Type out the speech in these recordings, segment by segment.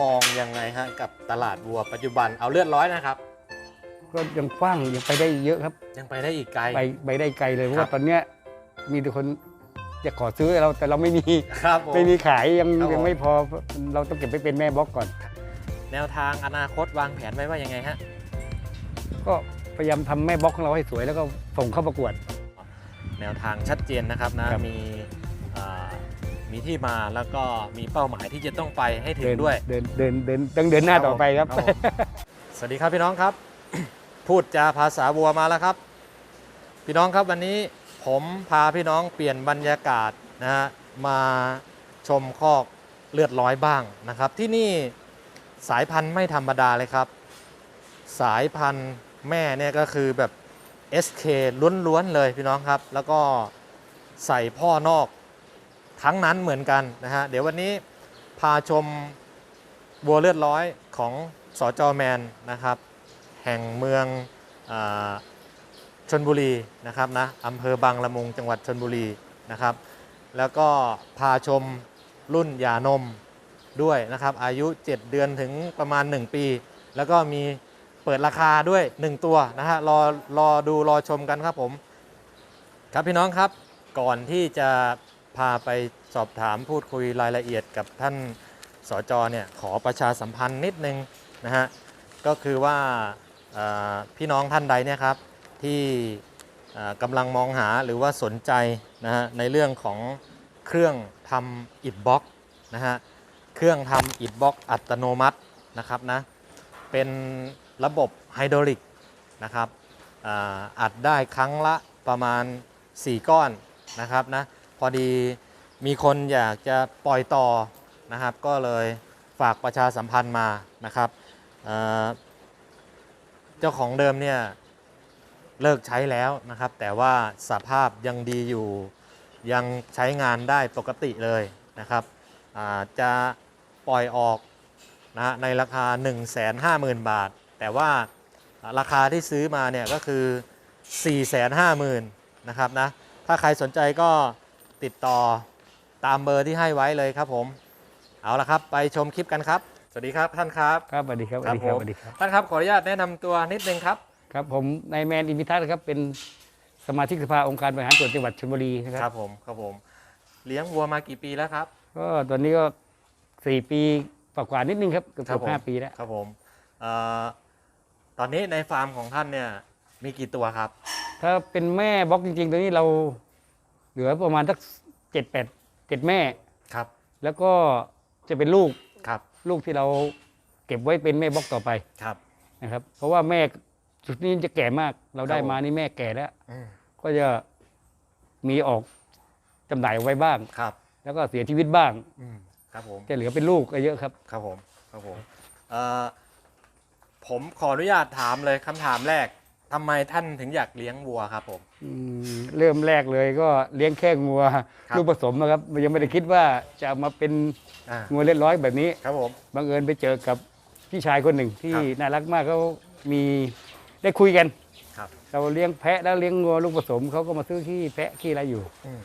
มองยังไงฮะกับตลาดวัวปัจจุบันเอาเลือดร้อยนะครับ ก็ยังกว้างยังไปได้เยอะครับ ยังไปได้อีกไกล ไปไปได้ไกลเลยเพราะครัว่าบตอนเนี้ยมีแต่คนจะขอซื้อเราแต่เราไม่มีครับผม ไม่มีขายยังครับผม ยังไม่พอเราต้องเก็บไปเป็นแม่บล็อกก่อน แนวทางอนาคตวางแผนไว้ว่ายังไงฮะก็พยายามทำแม่บล็อกของเราให้สวยแล้วก็ส่งเข้าประกวด แนวทางชัดเจนนะครับนะครับ มีอ่า มีที่มาแล้วก็มีเป้าหมายที่จะต้องไปให้ถึเดิงนด้วย เดินเดินเดินต้องเดินหน้าต่อไปครับ ผมสวัสดีครับพี่น้องครับ พูดจาภาษาวัวมาแล้วครับ พี่น้องครับวันนี้ผมพาพี่น้องเปลี่ยนบรรยากาศนะฮะมาชมคอกเลือดร้อยบ้างนะครับ ที่นี่สายพันธุ์ไม่ธรรมดาเลยครับ สายพันธุ์แม่เนี่ยก็คือแบบ SK ล้วนๆเลยพี่น้องครับ แล้วก็ใส่พ่อนอก ทั้งนั้นเหมือนกันนะฮะเดี๋ยววันนี้พาชมวัวเลือดร้อยของสอจอแมนนะครับแห่งเมืองอชนบุรีนะครับนะอำเภอบางละมุงจังหวัดชนบุรีนะครับ แล้วก็พาชมรุ่นยานมด้วยนะครับอายุ 7 เดือนถึงประมาณ 1 ปี แล้วก็มีเปิดราคาด้วย 1 ตัวนะฮะรอรอดูรอชมกันครับผม ครับพี่น้องครับก่อนที่จะ พาไปสอบถามพูดคุยรายละเอียดกับท่านสจเนี่ยขอประชาสัมพันธ์นิดนึงนะฮะก็คือว่าพี่น้องท่านใดเนี่ยครับที่กำลังมองหาหรือว่าสนใจนะฮะในเรื่องของเครื่องทำอิฐบล็อกนะฮะเครื่องทำอิฐบล็อกอัตโนมัตินะครับนะเป็นระบบไฮดรอลิกนะครับอัดได้ครั้งละประมาณ 4 ก้อนนะครับนะ พอดีมีคนอยากจะปล่อยต่อนะครับ ก็เลยฝากประชาสัมพันธ์มานะครับเเจ้าของเดิมเนี่ยเลิกใช้แล้วนะครับ แต่ว่าสภาพยังดีอยู่ยังใช้งานได้ปกติเลยนะครับจะปล่อยออกนะฮะในราคา 150,000 บาท แต่ว่าราคาที่ซื้อมาเนี่ยก็คือ 450,000นะครับนะถ้าใครสนใจก็ ติดต่อตามเบอร์ที่ให้ไว้เลยครับผม เอาละครับ ไปชมคลิปกันครับ สวัสดีครับท่านครับ ครับสวัสดีครับสครัวัสดีครับผมสวัสดีครับ ท่านครับขออนุญาตแนะนำตัวนิดนึงครับ ครับผมนายแมนอินพิทักษ์นะครับเป็นสมาชิกสภาองค์การบริหารส่วนจังหวัดชลบุรีนะคครัรับบผมครับผม เลี้ยงวัวมากี่ปีแล้วครับ ก็ตอนนี้ก็สี่ปีกว่าๆนิดนึงครับเกืครัอบบผม ห้าปีแล้วครับผมเอ่อตอนนี้ในฟาร์มของท่านเนี่ยมีกี่ตัวครับ ถ้าเป็นแม่บล็อกจริงๆ ตอนนี้เรา เหลือประมาณสักเจ็ดแปดเจ็ดแม่ ครับ แล้วก็จะเป็นลูกครับ ลูกที่เราเก็บไว้เป็นแม่บล็อกต่อไปครับ นะครับ เพราะว่าแม่จุดนี้จะแก่มาก เราได้ครับผมมานี่แม่แก่แล้ว อืมก็จะมีออกจำหน่ายไว้บ้าง ครับ แล้วก็เสียชีวิตบ้าง อืมครับผม จะเหลือเป็นลูกก็เยอะครับ ครับผม ครับผมเอ่อผมขออนุญาตถามเลยคำถามแรก ทำไมท่านถึงอยากเลี้ยงวัวครับผม อืมเริ่มแรกเลยก็เลี้ยงแค่งัวครับ ลูกผสมนะครับยังไม่ได้คิดว่าจะเอามาเป็นอ่างัวเล็ดร้อยแบบนี้ครับผม บังเอิญไปเจอกับพี่ชายคนหนึ่งที่ครับ น่ารักมากเขามีได้คุยกัน ครับเราเลี้ยงแพะแล้วเลี้ยงงัวลูกผสมเขาก็มาซื้อขี้แพะขี้อะไรอยู่อืม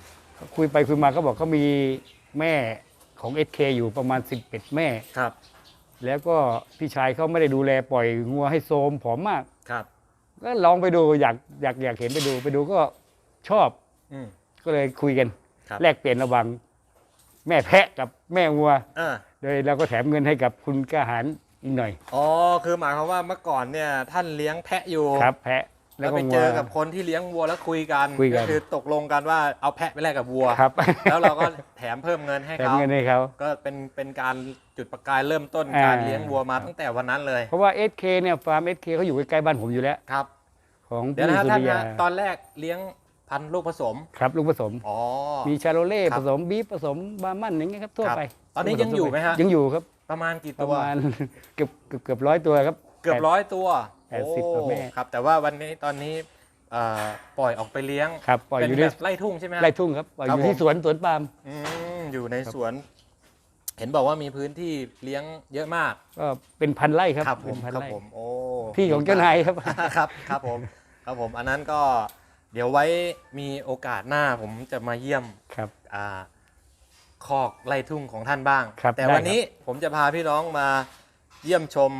คุยไปคุยมาเขาบอกเขามีแม่ของ SK อยู่ประมาณ 11 แม่ ครับแล้วก็พี่ชายเขาไม่ได้ดูแลปล่อยงัวให้โทรมผอมมาก ครับ ก็ลองไปดูอยากอยากอยากเห็นไปดูไปดูก็ชอบ อืม ก็เลยคุยกัน ครับ แลกเปลี่ยนระหว่างแม่แพะกับแม่งัว อ่า โดยเราก็แถมเงินให้กับคุณกล้าหารอีกหน่อย อ๋อ คือหมายความว่าเมื่อก่อนเนี่ยท่านเลี้ยงแพะอยู่ ครับ แพะ แล้วก็ไปเจอกับคนที่เลี้ยงวัวแล้วคุยกันคุยกันก็คือตกลงกันว่าเอาแพะไปแลกกับวัวครับ แล้วเราก็แถมเพิ่มเงินให้แถมเขาเงินให้เขาก็เป็นเป็นการจุดประกายเริ่มต้นอ่าการเลี้ยงวัวมาตั้งแต่วันนั้นเลย เพราะว่า SK เนี่ยฟาร์ม SK เขาอยู่ใกล้ๆบ้านผมอยู่แล้วครับ ของเดี๋ยวพี่นะสุท่านริยานะตอนแรกเลี้ยงพันธุ์ลูกผสมครับลูกผสมอ๋อมีชาโรเล่ครัผบสมบีฟผสมบาร์มันอย่างเงี้ยครับทั่วครับไป ตอนนี้ยังอยู่ไหมฮะยังอยู่ครับประมาณกี่ประตัวมาณเกือบเกือบเกือบร้อยตัวครับ เกือบร้อยตัว แปดสิบกว่าแม่โอ้ครับ แต่ว่าวันนี้ตอนนี้เอ่อปล่อยออกไปเลี้ยงครับปล่อยเป็นอยู่แบในบไล่ทุ่งใช่ไหมฮะไร่ทุ่งครับปล่อยอครับยู่ที่ผม สวนสวนปาล์มอืมอยู่ในสวน เห็นบอกว่ามีพื้นที่เลี้ยงเยอะมากก็เป็นพันไร่ครับครับผเป็มนพันครับไร่ผมโอ้ที่ของเจ้านายครับ ครับ ครับผม ครับผม อันนั้นก็เดี๋ยวไว้มีโอกาสหน้าผมจะมาเยี่ยม ครับ อ่าคอกไร่ทุ่งของท่านบ้าง ครับแต่ได้วันนี้ผมจะพาพี่น้องมาเยี่ยมชม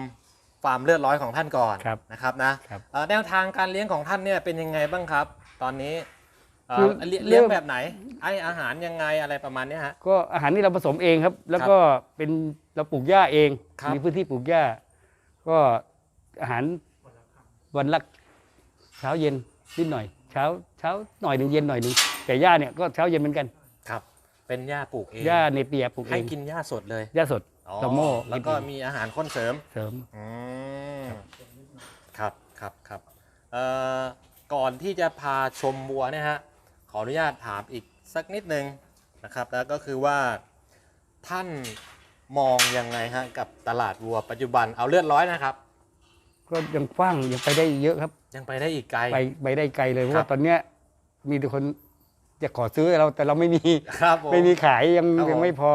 ฟาร์มเลือดร้อยของท่านก่อนครับนะครับนะครับเอ่อแนวทางการเลี้ยงของท่านเนี่ยเป็นยังไงบ้างครับ ตอนนี้เอ่อคือเลี้ยเริ่เลี้ยงมแบบไหนไออาหารยังไงอะไรประมาณเนี้ยฮะ ก็อาหารที่เราผสมเองครับ แล้วก็เป็นเราปลูกหญ้าเองครับ มีพื้นที่ปลูกหญ้า ก็อาหารวันละเช้าเย็นนิดหน่อย เช้าเช้าหน่อยหนึ่งเย็นหน่อยหนึ่งแต่หญ้าเนี่ยก็เช้าเย็นเหมือนกันครับ เป็นหญ้าปลูกเองหญ้าเนเปียปลูกเอให้งกินหญ้าสดเลย หญ้าสด อ๋อตอโม่ แล้วก็มีอาหารข้นเสริมเสริมอืมครับครับครับเอ่อก่อนที่จะพาชมวัวเนี่ยฮะขออนุญาตถามอีกสักนิดนึงนะครับแล้วก็คือว่าท่านมองยังไงฮะกับตลาดวัวปัจจุบันเอาเลือดร้อยนะครับ ก็ยังกว้างยังไปได้เยอะครับ ยังไปได้อีกไกล ไปไปได้ไกลเลยเพราะครัว่าบตอนเนี้ยมีแต่คน จะขอซื้อเราแต่เราไม่มีครับผม ไม่มีขายยังครับผม ยังไม่พอ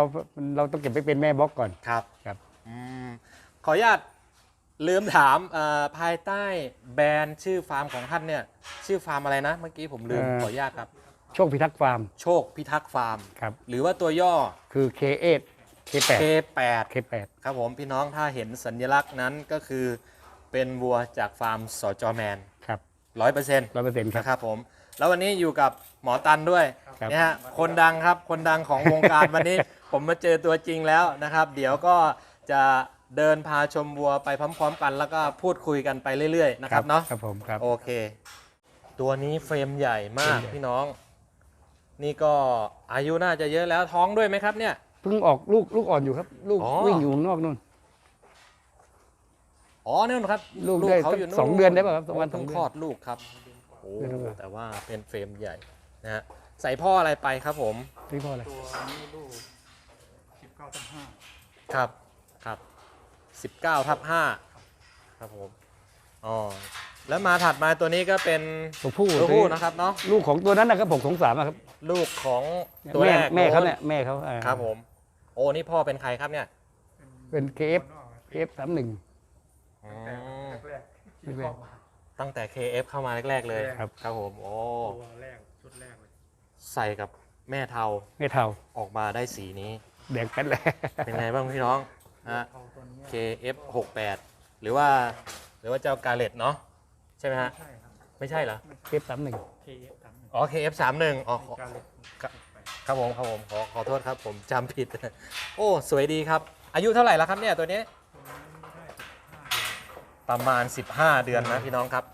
เราต้องเก็บไปเป็นแม่บล็อกก่อนครับครับ อืมขออนุญาตลืมถามเอ่อภายใต้แบรนด์ชื่อฟาร์มของท่านเนี่ย ชื่อฟาร์มอะไรนะ เมื่อกี้ผมลืมขออนุญาตครับ โชคพิทักษ์ฟาร์มโชคพิทักษ์ฟาร์ม ครับ หรือว่าตัวย่อ คือ K8 K8 K8 K8 ครับผมพี่น้องถ้าเห็นสัญลักษณ์นั้นก็คือเป็นวัวจากฟาร์มสจแมนครับร้อยเปอร์เซ็นต์ร้อยเปอร์เซ็นต์ครับ นะครับผม แล้ววันนี้อยู่กับหมอตันด้วยครับเนี่ยฮะคนดังครับคนดังของวงการ วันนี้ผมมาเจอตัวจริงแล้วนะครับ เดี๋ยวก็จะเดินพาชมวัวไปพร้อม ๆ กัน แล้วก็พูดคุยกันไปเรื่อยๆนะครับเนาะครับผมครับ โอเค ตัวนี้เฟรมใหญ่มากเฟรมใหญ่พี่น้อง นี่ก็อายุน่าจะเยอะแล้วท้องด้วยไหมครับเนี่ย เพิ่งออกลูกลูกอ่อนอยู่ครับ ลูกอ๋อ วิ่งอยู่ข้างนอกนู่น อ๋อเนี่ยนะครับลูกได้เขาอยู่สองเดือนได้ป่ะครับประมาณโเพิ่งสองเดือนคลอดลูกครับ โอ้เดือนกว่าแต่ว่าเป็นเฟรมใหญ่นะฮะ ใส่พ่ออะไรไปครับผม นี่พ่ออะไรตัวนี้ลูกสิบเก้าตั้งห้าครับ ครับ 19ทับ5ครับผม อ๋อ แล้วมาถัดมาตัวนี้ก็เป็นตัวผู้ตัวผู้นะครับเนาะ ลูกของตัวนั้นนะครับผมของสามอะครับลูกของตัวแม่แรกแม่เขาโน้นเนี่ยแม่เขาอ่าครับผม โอ้ นี่พ่อเป็นใครครับเนี่ย เป็น KF KF สามหนึ่งอืมแรกๆที่แรกๆเข้ามา ตั้งแต่ KF เข้ามาแรก ๆ เลยครับ ครับผมโอ้ตัวแรกชุดแรกเลยใส่กับแม่เทาแม่เทาออกมาได้สีนี้ แดงแป๊ดเลย เป็นไงบ้างพี่น้องฮะเทาตัวนี้ KF 68หรือว่า หรือว่าเจ้ากาเลตเนาะใช่ไหมฮะ ใช่ครับไม่ใช่เหรอ KF สามหนึ่ง KF สามหนึ่งอ๋อ KF 31อ๋อขอการเล็กครับผมครับผมขอขอโทษครับผมจำผิด โอ้ สวยดีครับ อายุเท่าไหร่แล้วครับเนี่ยตัวนี้ ประมาณ 15 เดือนนะพี่น้องครับ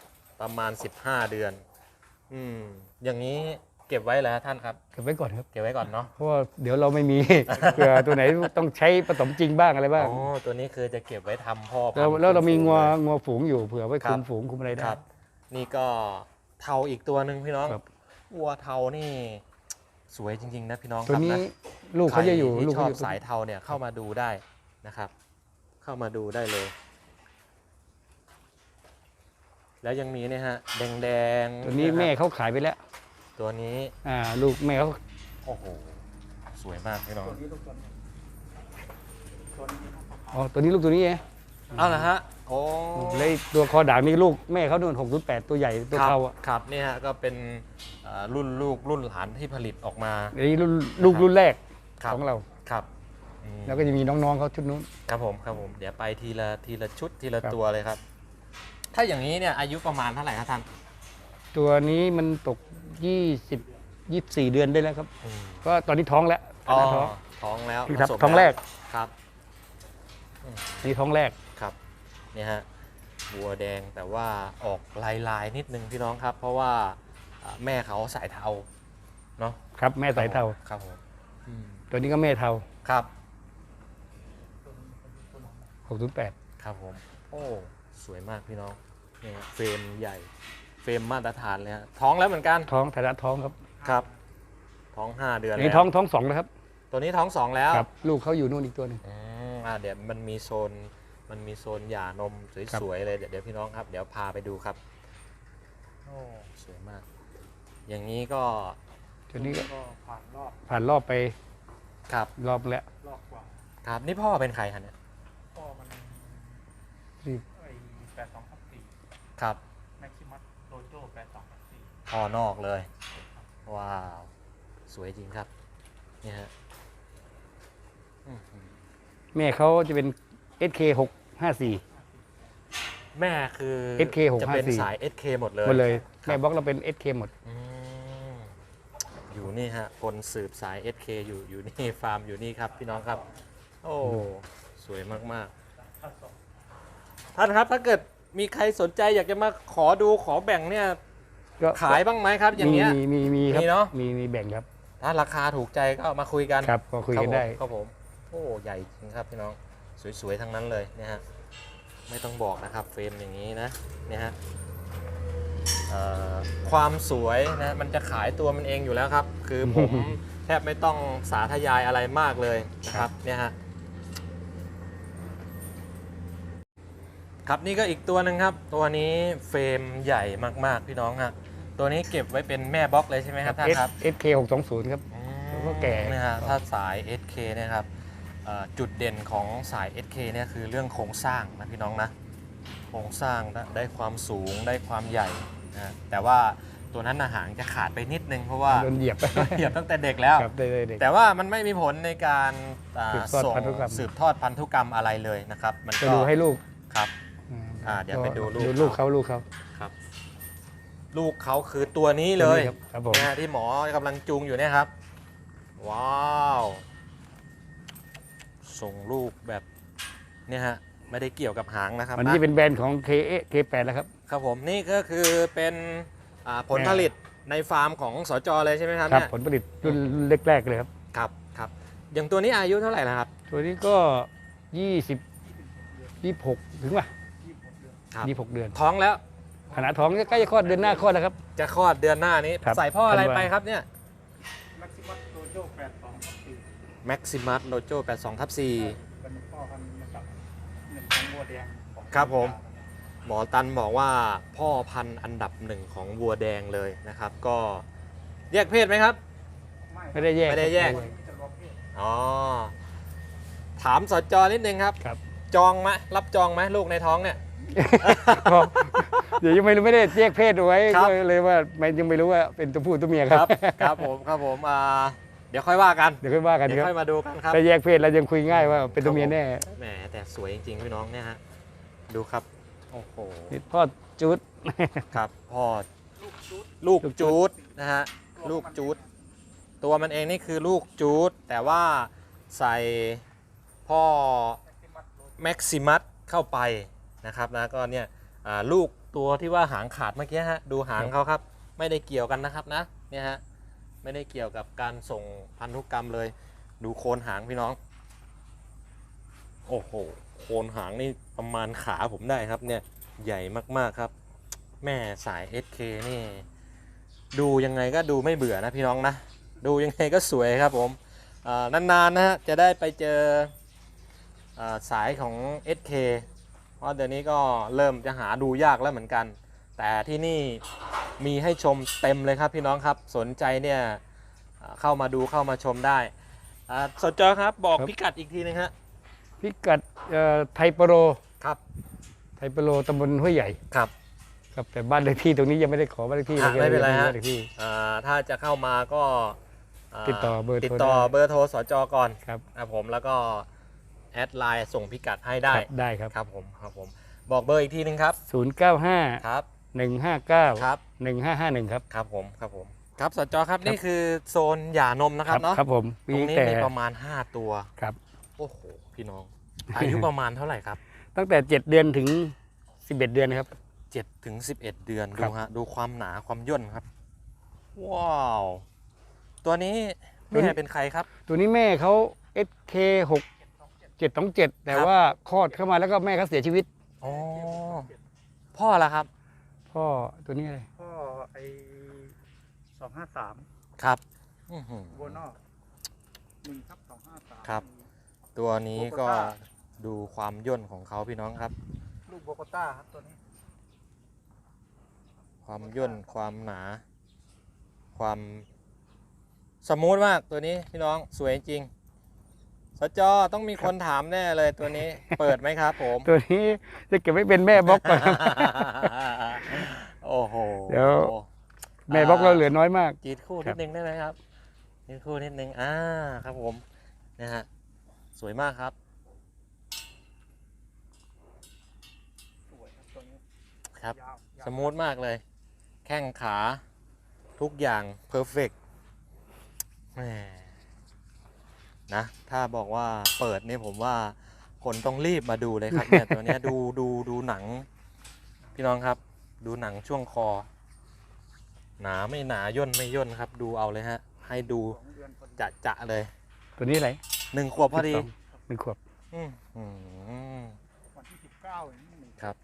ประมาณ 15 เดือน อืม อย่างนี้เก็บไว้แล้วท่านครับ เก็บไว้ก่อนครับ เก็บไว้ก่อนเนาะ เพราะว่าเดี๋ยวเราไม่มี เผื่อตัวไหนต้องใช้ผสมจริงบ้างอะไรบ้าง อ๋อ ตัวนี้คือจะเก็บไว้ทำพ่อพันแล้วธุ์แล้วเรามีฝูงัวเลย งัวฝูงอยู่เผื่อไว้ครัคุบ มฝูงคุมอะไรได้ครับ นี่ก็เทาอีกตัวหนึ่งพี่น้องครับ วัวเทานี่ สวยจริง ๆ นะพี่น้องคตัวรับนี้นะลูกเขาจะอยู่ใครที่ลูกชเขาอบอยู่สายเทาเนี่ยเข้ามาดูได้นะครับ เข้ามาดูได้เลย แล้วยังมีเนี่ยฮะแดงแดงๆตัวนี้ะครับแม่เขาขายไปแล้ว ตัวนี้อ่า ลูกแม่เขาโอ้โหสวยมากพี่น้องตัวนี้ลูกตัวนี้ตัวนี้อ๋อตัวนี้ลูกตัวนี้ไงเอาละฮะโอ้เลยตัวคอด่างนี่ลูกแม่เขาโดนหกศูนย์แปดตัวใหญ่ตัวครับเทาอะครับเนี่ยฮะก็เป็นเอ่อรุ่นลูกรุ่นหลานที่ผลิตออกมา อันนี้รุ่นลูกรุ่นแรกครับ ของเรา ครับอืมแล้วก็จะมีน้องๆเขาชุดนู้น ครับผมครับผมเดี๋ยวไปทีละทีละชุดทีละครับ ตัวเลยครับ ถ้าอย่างนี้เนี่ยอายุประมาณเท่าไหร่ครับท่านตัวนี้มันตกยี่สิบยี่สี่เดือนได้แล้วครับ ก็ตอนนี้ท้องแล้วอ๋อท้องท้องแล้วครับผสมท้องแรกล้วครับอันนี้ท้องแรก ครับเนี่ยฮะบัวแดงแต่ว่าออกลายลายๆนิดนึงพี่น้องครับ เพราะว่าอ่าแม่เขาสายเทาเนาะครับ แม่สายเทา ครับผมอืมตัวนี้ก็แม่เทา ครับหกศูนย์แปดครับผม โอ้ สวยมากพี่น้องเนี่ยเฟรมใหญ่ เฟรมมาตรฐานเลยฮะท้องแล้วเหมือนกันท้องฐานะท้องครับครับ ท้องห้าเดือนอันนี้แล้วท้องท้องสองแล้วครับตัวนี้ท้องสองแล้วครับ ลูกเขาอยู่นู่นอีกตัวหนึ่งอืมอ่าเดี๋ยวมันมีโซนมันมีโซนหย่านมครับ สวยๆเลยเดี๋ยวเดี๋ยวพี่น้องครับ เดี๋ยวพาไปดูครับโอ้สวยมาก อย่างนี้ก็ตัวนี้ก็ก็ผ่านรอบผ่านรอบไปครับรอบแล้วรอบกว่าครับนี่พ่อเป็นใครคะเนี่ย ก็มันนี่ไอ้แปดสองพันสี่ ครับแม็กซิมัสโดโจแปดสองพันสี่พ่อนอกเลย ว้าว สวยจริงครับ นี่ฮะอื้อหือแม่เขาจะเป็น SK 6 5 4 แม่คือ SK 654 จะเป็นสาย SK หมดเลย หมดเลยครับ แม่บล็อกเราเป็น SK หมด อืมอยู่นี่ฮะ คนสืบสาย SK อยู่อยู่นี่ ฟาร์มอยู่นี่ครับ พี่น้องครับ โอ้ สวยมาก ๆ ท่านครับถ้าเกิด มีใครสนใจอยากจะมาขอดูขอแบ่งเนี่ยก็ขายบ้างไหมครับ อย่างเงี้ย มีมีมีครับมีเนอะ มีมีแบ่งครับ ถ้าราคาถูกใจก็มาคุยกันครับก็คุยกันได้ ครับผมครับผมโอ้ใหญ่จริงครับพี่น้องสวยๆทั้งนั้นเลยเนี่ยฮะไม่ต้องบอกนะครับเฟรมอย่างนี้นะเนี่ยฮะเอ่อความสวยนะมันจะขายตัวมันเองอยู่แล้วครับ คือผม แทบไม่ต้องสาธยายอะไรมากเลยนะครับเนี่ยฮะ ครับนี่ก็อีกตัวหนึ่งครับ ตัวนี้เฟรมใหญ่มากๆพี่น้องฮะตัวนี้เก็บไว้เป็นแม่บล็อกเลยใช่ไหมครับท่านครับ SK 6 2 0 ครับแล้วก็แก่นะฮะถ้าสาย SK เนี่ยครับเอ่อจุดเด่นของสาย SK เนี่ยคือเรื่องโครงสร้างนะพี่น้องนะโครงสร้างได้ได้ความสูงได้ความใหญ่นะแต่ว่าตัวนั้นอาหารจะขาดไปนิดนึงเพราะว่าโดนเหยียบเหยียบตั้งแต่เด็กแล้วครับได้ได้เด็กแต่ว่ามันไม่มีผลในการอ่าสืบทอดส่งพันธุกรรมสืบทอดพันธุกรรมอะไรเลยนะครับ มันจะก็ดูให้ลูกครับ อ่าเดี๋ยวไปดูลูกดูลูกเขาลูกเขา ครับลูกเขาคือตัวนี้เลยครับครับผมนะฮะที่หมอกำลังจูงอยู่เนี่ยครับ ว้าว ส่งลูกแบบเนี่ยฮะไม่ได้เกี่ยวกับหางนะครับอันนะนี้เป็นแบรนด์ของ K K8 แล้วครับ ครับผมนี่ก็คือเป็นอ่าผลแม่ผลิตในฟาร์มของสจเลยใช่ไหมครับครับเนี่ยผลผลิตรุ่นแรกๆเลยครับ ครับครับ อย่างตัวนี้อายุเท่าไหร่แล้วครับ ตัวนี้ก็ 20 26 ถึงป่ะ ยี่สิบหกเดือน26เดือนท้องแล้วขนาดท้องใกล้จะคลอดเดือนหน้าคลอดแล้วครับ จะคลอดเดือนหน้านี้ ครับ ใส่พ่ออะไรธันวาไปครับเนี่ย แม็กซิมัสโดโจแปดสองทับสี่ Maximus Dojo 82ทับ4เป็นพ่อพันธุ์มาจากหนึ่งของวัวแดงของครับผม หมอตันบอกว่าพ่อพันธุ์อันดับหนึ่งของวัวแดงเลยนะครับ ก็แยกเพศไหมครับ ไม่ได้แยก ไม่ได้แยกครับจะรอเพศอ๋อ ถามสจนิดนึงครับ ครับ จองไหมรับจองไหมลูกในท้องเนี่ยก็ เดี๋ยวยังไม่รู้ไม่ได้แยกเพศเอาไว้ครับ ก็เลยว่าไม่ยังไม่รู้ว่าเป็นตัวผู้ตัวเมียคครัรับบครับผมครับผมอ่าเดี๋ยวค่อยว่ากันเดี๋ยวค่อยว่ากันเดี๋ยวครับค่อยมาดูกันครับ ถ้าแยกเพศแล้วยังคุยง่ายว่าเป็นตัวเมียแน่แหมแต่สวยจริงๆพี่น้องเนี่ยฮะ ดูครับ โอ้โห นี่พ่อจุด ครับพ่อลูกชุดลูกจูดนะฮะ ลูกจูด ตัวมันเองนี่คือลูกจูด แต่ว่าใส่พ่อแม็กซิมัสโดโจแม็กซิมัสเข้าไป นะครับนะก็เนี่ยลูกตัวที่ว่าหางขาดเมื่อกี้ฮะดูหางเขาครับไม่ได้เกี่ยวกันนะครับนะเนี่ยฮะไม่ได้เกี่ยวกับการส่งพันธุกรรมเลย ดูโคนหางพี่น้อง โอ้โหโคนหางนี่ประมาณขาผมได้ครับเนี่ยใหญ่มากๆครับ แม่สาย SK นี่ ดูยังไงก็ดูไม่เบื่อนะพี่น้องนะ ดูยังไงก็สวยครับผมนานๆนะฮะจะได้ไปเจออสายของ SK เพราะเดี๋ยวนี้ก็เริ่มจะหาดูยากแล้วเหมือนกัน แต่ที่นี่มีให้ชมเต็มเลยครับพี่น้องครับสนใจเนี่ยอ่าเข้ามาดูเข้ามาชมได้อ่าสนใจครับบอกครับพิกัดอีกทีนึงฮะพิกัดเอ่อไทยโปรโรครับ ไทยโปรโรตำบลห้วยใหญ่ครับครับแต่บ้านเลขที่ตรงนี้ยังไม่ได้ขอบ้านเลขที่อะลยไม่เป็นไรฮะบ้านเลขที่อ่าถ้าจะเข้ามาก็าติดต่อเบอร์โทรติดต่อได้เบอร์โทรสจก่อนครับอะผมแล้วก็ แอดไลน์ส่งพิกัดให้ได้ครับได้ครับ ครับผมครับผมบอกเบอร์อีกทีนึงครับ 095 ครับ 159 ครับ 1551 ครับ ครับผมครับผมครับสจครับนี่คือโซนหย่านมนะครับเนาะครับผมตรงนี้แต่มีประมาณ 5 ตัวครับโอ้โหพี่น้อง อายุประมาณเท่าไหร่ครับ ตั้งแต่ 7 เดือนถึง 11 เดือนนะครับ7ถึง11 เดือนครัดูบฮะดูความหนาความย่นครับ ว้าวตัวนี้ตัวนี้แม่เป็นใครครับ ตัวนี้แม่เขา SK 6 727แต่ครับว่าคลอดเข้ามาแล้วก็แม่เขาเสียชีวิต อ๋อพ่อละครับ พ่อตัวนี้อะไรพ่อไอสองห้าสามครับอื้อหือวัวนอกหนึ่งทับสองห้าสามครับ ตัวนี้ก็โบโกต้าดูความย่นของเขาพี่น้องครับ ลูกโบโกต้าครับตัวนี้ ความย่นความหนา ความสมูทมากตัวนี้พี่น้องสวยจริง สจอต้องมีคนถามแน่เลยตัวนี้ เปิดไหมครับผม ตัวนี้จะเก็บไว้เป็นแม่บล็อกก่อนครับโอ้โหเดี๋ยว แม่บล็อกเราเหลือน้อยมากกรีดคู่ครันิบดนึงได้ไหมครับกรีดคู่นิดนึงอ่าครับผมนะฮะสวยมากครับสวยครับตัวนี้ครับยาวสมูทมากเลย แข้งขาทุกอย่างเพอร์เฟกแหม นะ ถ้าบอกว่าเปิดนี่ผมว่าคนต้องรีบมาดูเลยครับเนี่ยตัวเนี้ยดูดูดูหนัง พี่น้องครับ ดูหนังช่วงคอ หนาไม่หนาย่นไม่ย่นครับ ดูเอาเลยฮะ ให้ดูสองเดือนพอดีจะจะๆเลยตัวนี้อะไรหนึ่งขวบพอดี12หนึ่งขวบ อืมอืมวันที่สิบเก้าอย่างนี้หนึ่งครับ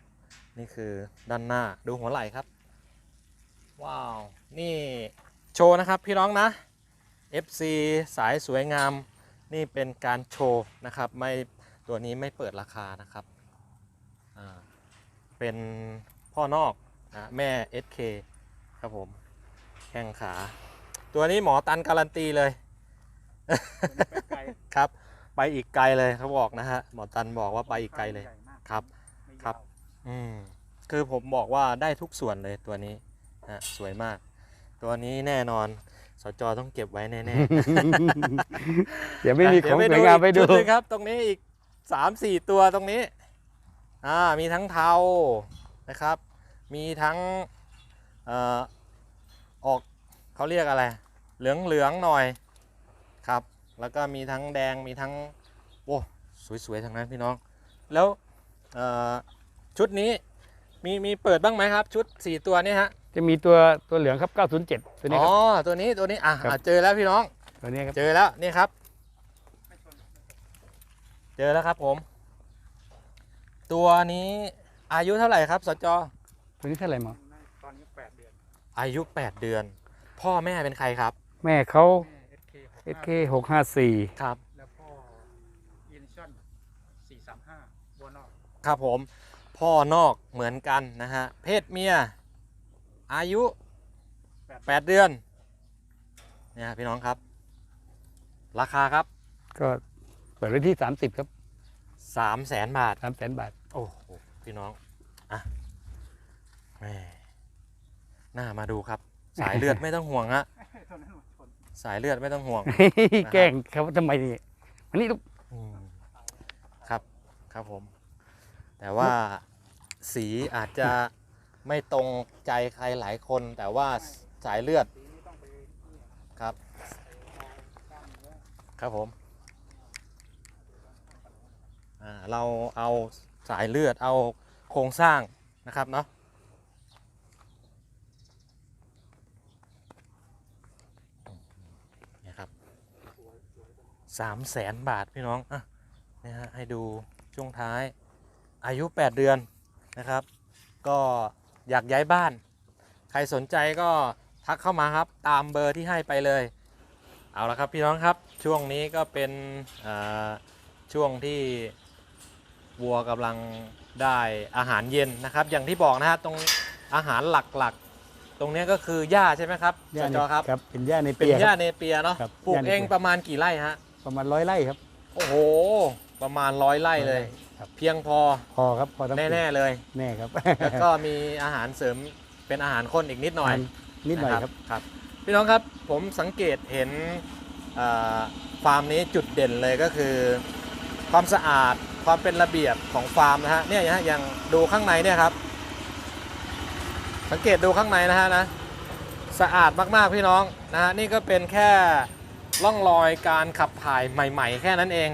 นี่คือด้านหน้าดูหัวไหล่ครับ ว้าว นี่โชว์นะครับพี่น้องนะ FC สายสวยงาม นี่เป็นการโชว์นะครับไม่ตัวนี้ไม่เปิดราคานะครับอ่าเป็นพ่อนอกนะแม่ SK ครับผมแข้งขา ตัวนี้หมอตันการันตีเลยตัวนี้ไปไกลครับไปอีกไกลเลยเขาบอกนะฮะหมอตันบอกว่าไปอีกไกลเลยใหญ่มากครับไม่ยาวครับอืมคือผมบอกว่าได้ทุกส่วนเลยตัวนี้นะสวยมาก ตัวนี้แน่นอน สจต้องเก็บไว้แน่ๆเดี๋ยวไม่มีของเดี๋สวยงามไปดูอีกชุหนึ่งครับ ตรงนี้อีกสามสี่ตัวตรงนี้ อ่ามีทั้งเทานะครับ มีทั้งเอ่อออกเขาเรียกอะไร เหลืองเหลืองๆหน่อยครับ แล้วก็มีทั้งแดงมีทั้งโอ้สวยๆทั้งนั้นพี่น้อง แล้วเอ่อชุดนี้ มีมีเปิดบ้างไหมครับ ชุด 4 ตัวนี้ฮะจะมีตัวตัวเหลืองครับ 907 ตัวนี้อ๋คอรับ ตัวนี้ตัวนี้อะครับ อะเจอแล้วพี่น้อง ตัวนี้ครับเจอแล้วนี่ครับไม่ชนเจอแล้วครับผม ตัวนี้อายุเท่าไหร่ครับสจตัวนี้เท่าไหร่หมอตอนนี้แปดเดือนอายุ 8 เดือน พ่อแม่เป็นใครครับแม่เขาแม่ SK SK 654 ครับ แล้วพ่ออินชั่นสี่สามห้าบัวนอกครับผม พ่อนอกเหมือนกันนะฮะ เพศเมีย อายุ 8 เดือน เนี่ยพี่น้องครับ ราคาครับก็เปิดไว้ที่ 30 ครับ3 0 0แสนบาท 3 0 0 0 0 0บาท โอ้โหพี่น้อง อะแหม่น่ามาดูครับ สายเลือดไม่ต้องห่วงฮะตัวนั้นหมดชนสายเลือดไม่ต้องห่วง แกล้งเขาทำไมนี่อันนี้ลูก อืมครับ ครับผม แต่ว่าสีอาจจะไม่ตรงใจใครหลายคน แต่ว่าสายเลือดครับ ครับผมเราเอาสายเลือดเอาโครงสร้างนะครับเนาะเนี่ยครับสามแสนบาทพี่น้องอะนี่ยฮะให้ดูช่วงท้าย อายุ 8 เดือนนะครับ ก็อยากย้ายบ้าน ใครสนใจก็ทักเข้ามาครับ ตามเบอร์ที่ให้ไปเลย เอาละครับพี่น้องครับช่วงนี้ก็เป็นอ่าช่วงที่วัวกำลังได้อาหารเย็นนะครับ อย่างที่บอกนะฮะตรงอาหารหลักๆ ตรงเนี้ยก็คือหญ้าใช่ไหมครับย่าสในจครับครับ เป็นย่าในเป็นเปียหคญ้ารับเนเปียเนาะครับปลูกหญ้าเนเปียเองประมาณกี่ไร่ฮะประมาณร้อยไร่ครับ โอ้โห ประมาณร้อยไร่เลย ครับ เพียงพอพอครับพอทั้งปีแน่ ๆ เลย แน่ครับแล้วก็มีอาหารเสริมเป็นอาหารข้นอีกนิดหน่อยนิดหน่อยะครับ ครับ พี่น้องครับผมสังเกตเห็นเอ่อฟาร์มนี้จุดเด่นเลยก็คือ ความสะอาดความเป็นระเบียบของฟาร์มนะฮะเนี่ยนะฮะอย่างดูข้างในเนี่ยครับ สังเกตดูข้างในนะฮะนะสะอาดมากๆพี่น้องนะฮะนี่ก็เป็นแค่ร่องรอยการขับถ่ายใหม่ ๆ แค่นั้นเอง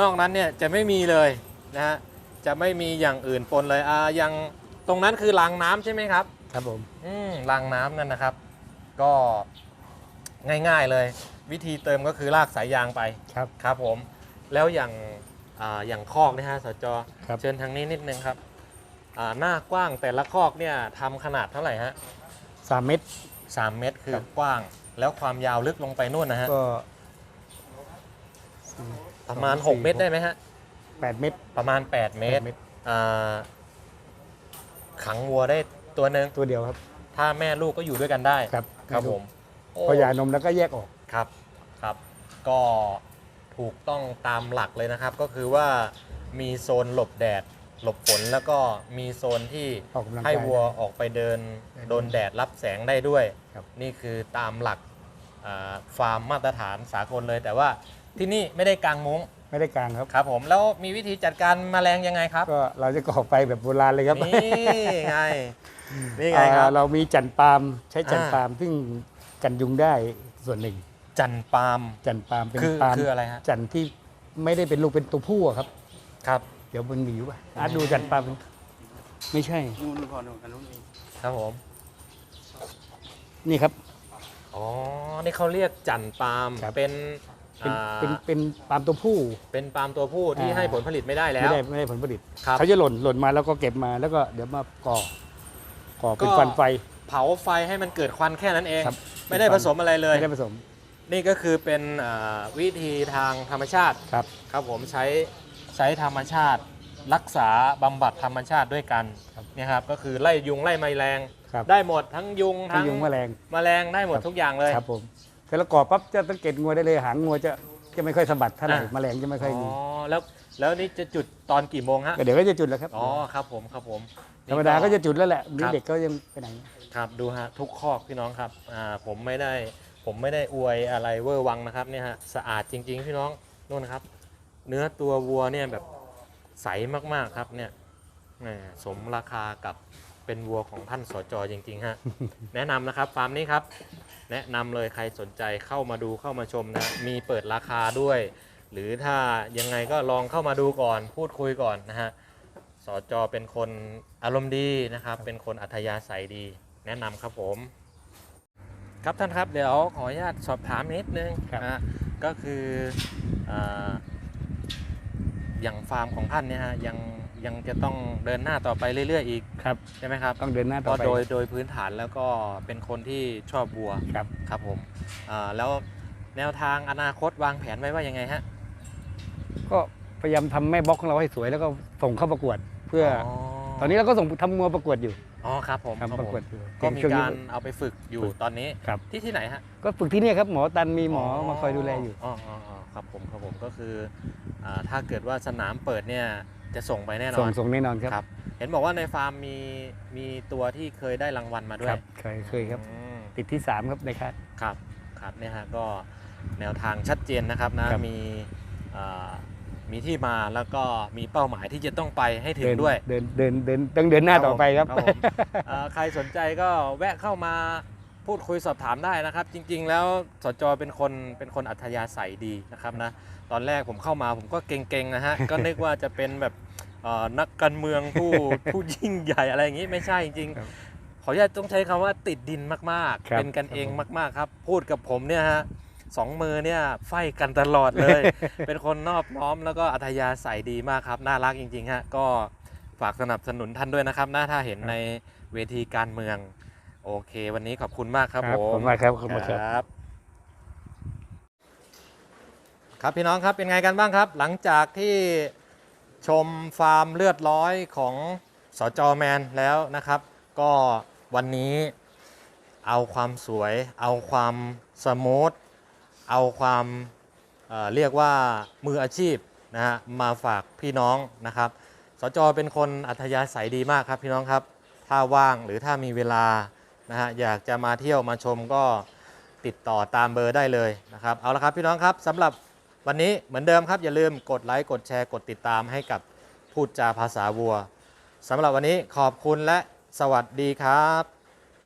นอกนั้นเนี่ยจะไม่มีเลย นะฮะจะไม่มีอย่างอื่นปนเลยอ่าอย่างตรงนั้นคือรางน้ำใช่ไหมครับ ครับผม อืมรางน้ำนั่นนะครับ ก็ง่ายๆเลย วิธีเติมก็คือลากสายยางไปครับ ครับผม แล้วอย่างอ่าอย่างคอกเนะฮะสจครับ เชิญทางนี้นิดนึงครับอ่าหน้ากว้างแต่ละคอกเนี่ยทำขนาดเท่าไหร่ฮะสามเมตรสามเมตรคืครัอบกว้าง แล้วความยาวลึกลงไปนู่นนะฮะก็ ประมาณสองสี่6เมตรได้ไหมฮะ แปดเมตรประมาณ 8 เมแปตดรอ่าขังวัวได้ตัวหนึ่งตัวเดียวครับ ถ้าแม่ลูกก็อยู่ด้วยกันได้ ครับครับผมโพอหย่านมแล้วก็แยกออก ครับครับ ก็ถูกต้องตามหลักเลยนะครับ ก็คือว่ามีโซนหลบแดด หลบฝนแล้วก็มีโซนที่ออกกำลังกายให้วัวออกไปเดินได้โดนแดดรับแสงได้ด้วย ครับ นี่คือตามหลักอ่าฟาร์มมาตรฐานสากลเลย แต่ว่าที่นี่ไม่ได้กางมุ้ง ไม่ได้กลางครับ ครับผมแล้วมีวิธีจัดการแมลงยังไงครับ ก็เราจะก่อไฟแบบโบราณเลยครับนี่ไงนี่ไงครับอ่าเรามีจันปาล์มใช้จันอ่าปาล์มซึ่งกันยุงได้ส่วนหนึ่ง จันปาล์มจันปาล์มเป็นคือปาล์มคืออะไรฮะจันที่ไม่ได้เป็นลูกเป็นตัวผู้อะครับ ครับ เดี๋ยวมันมีอยู่ป่ะอาร์ตดูจันปาล์มไม่ใช่นู่นนู่นพอนู่นอันนู้นมีครับผม นี่ครับอ๋อนี่เขาเรียกจันปาล์มครับเป็น เป็นอ่า เป็นเป็นปาล์มตัวผู้ เป็นปาล์มตัวผู้ที่อ่า ให้ผลผลิตไม่ได้แล้ไม่ว ได้ไม่ได้ผลผลิตครับเขาจะหล่นหล่นมาแล้วก็เก็บมาแล้วก็เดี๋ยวมาก่อก่อเป็นก็ ฟันไฟ เผาไฟให้มันเกิดควันแค่นั้นเอง ครับ ไม่ได้ผสมอะไรเลย ไม่ได้ผสมนี่ก็คือเป็นอ่าวิธีทางธรรมชาติครับ ครับผมใช้ใช้ธรรมชาติ รักษาบำบัดธรรมชาติด้วยกันครับเนี่ยครับก็คือไล่ยุงไล่แมลง ครับ ได้หมดทั้งยุงทั้ทั้งงยุงแมลง แมลงได้หมดครับ ทุกอย่างเลย ครับผม แต่ละก่อปั๊บจะสังเกตงัวได้เลยหางงัวจะจะไม่ค่อยสะบัดเท่าไหร่อะ แมลงจะไม่ค่อยอ๋อมีแล้วแล้วนี่จะจุดตอนกี่โมงฮะก็เดี๋ยวก็จะจุดแล้วครับอ๋อครับผมครับผม ธรรมดาก็จะจุดแล้วแหละนี่ครับ เด็กก็ยังไปไหน ครับดูฮะทุกคอกพี่น้องครับอ่าผมไม่ได้ผมไม่ได้อวยอะไรเวอร์วังนะครับเนี่ยฮะสะอาดจริง ๆ พี่น้องนู่นนะครับ เนื้อตัววัวเนี่ยแบบใสมากๆครับเนี่ยแหมสมราคากับเป็นวัวของท่านสจจริงๆฮะ แนะนำนะครับฟาร์มนี้ครับ แนะนำเลยใครสนใจเข้ามาดูเข้ามาชมนะมีเปิดราคาด้วย หรือถ้ายังไงก็ลองเข้ามาดูก่อนพูดคุยก่อนนะฮะสจเป็นคนอารมณ์ดีนะครับ เป็นคนอัธยาศัยดี แนะนำครับผม ครับท่านครับเดี๋ยวขออนุญาตสอบถามนิดนึงครับนะฮะก็คืออาอย่างฟาร์มของท่านเนี่ยฮะยัง ยังจะต้องเดินหน้าต่อไปเรื่อย ๆ อีกครับ ใช่ไหมครับต้องเดินหน้าเพต่อราะไป โดยโดยพื้นฐานแล้วก็เป็นคนที่ชอบวัวครับ ครับผมอ่าแล้วแนวทางอนาคตวางแผนไว้ว่ายังไงฮะก็พยายามทำแม่บล็อกของเราให้สวยแล้วก็ส่งเข้าประกวด เพื่อออตอนนี้เราก็ส่งทำงัวประกวดอยู่อ๋อครับผมครับทำประผกวดมอยู่ก็มีช่วงนี้ การเอาไปฝึกอยู่ตอนนี้ครับ ที่ที่ไหนฮะ ก็ฝึกที่เนี่ยครับหมอตันมีหมอมาคอยดูแลอยู่ อ๋ออ๋ออ๋อครับผมครับผมก็คืออ่าถ้าเกิดว่าสนามเปิดเนี่ย จะส่งไปแน่นส่องนส่งแน่นอนครับครับ เห็นบอกว่าในฟาร์มมีมีตัวที่เคยได้รางวัลมาด้วคยรับเคยเคยครับ อืมติดที่ 3 ครับในคัด ครับครับเนี่ยฮะก็แนวทางชัดเจนนะครับนะครับ มีอ่ามีที่มาแล้วก็มีเป้าหมายที่จะต้องไปให้ถึงเดินด้วย เดินเดินเดินต้องเดินหน้าต่อไปครับ ผมเอ่อใครสนใจก็แวะเข้ามาพูดคุยสอบถามได้นะครับ จริง ๆ แล้วสจเป็นคนเป็นคนอัธยาศัยดีนะครับนะ ตอนแรกผมเข้ามาผมก็เก่งๆนะฮะ ก็นึกว่าจะเป็นแบบเอ่อนักการเมืองผู้ผู้ยิ่งใหญ่อะไรอย่างนี้ไม่ใช่จริงครับๆขออนุญาตต้องใช้คำว่าติดดินมากครับๆเป็นกันครับเองผมมากๆครับ พูดกับผมเนี่ยฮะสองมือเนี่ยไฟกันตลอดเลย เป็นคนนอบน้อมแล้วก็อัธยาศัยดีมากครับ น่ารักจริงๆฮะก็ฝากสนับสนุนท่านด้วยนะครับนะถ้าเห็นในเวทีการเมือง โอเค วันนี้ขอบคุณมากครับครับผขอบมคุณมากครับขอบคุณมากครับ ครับพี่น้องครับเป็นไงกันบ้างครับ หลังจากที่ชมฟาร์มเลือดร้อยของสจแมนแล้วนะครับ ก็วันนี้เอาความสวย เอาความสมูทเอาความเเรียกว่ามืออาชีพนะฮะมาฝากพี่น้องนะครับสจเป็นคนอัธยาศัยดีมากครับพี่น้องครับ ถ้าว่างหรือถ้ามีเวลานะฮะอยากจะมาเที่ยวมาชมก็ติดต่อตามเบอร์ได้เลยนะครับ เอาละครับพี่น้องครับสำหรับ วันนี้เหมือนเดิมครับ อย่าลืมกดไลค์กดแชร์กดติดตามให้กับพูดจาภาษาวัวสำหรับวันนี้ขอบคุณและสวัสดีครับ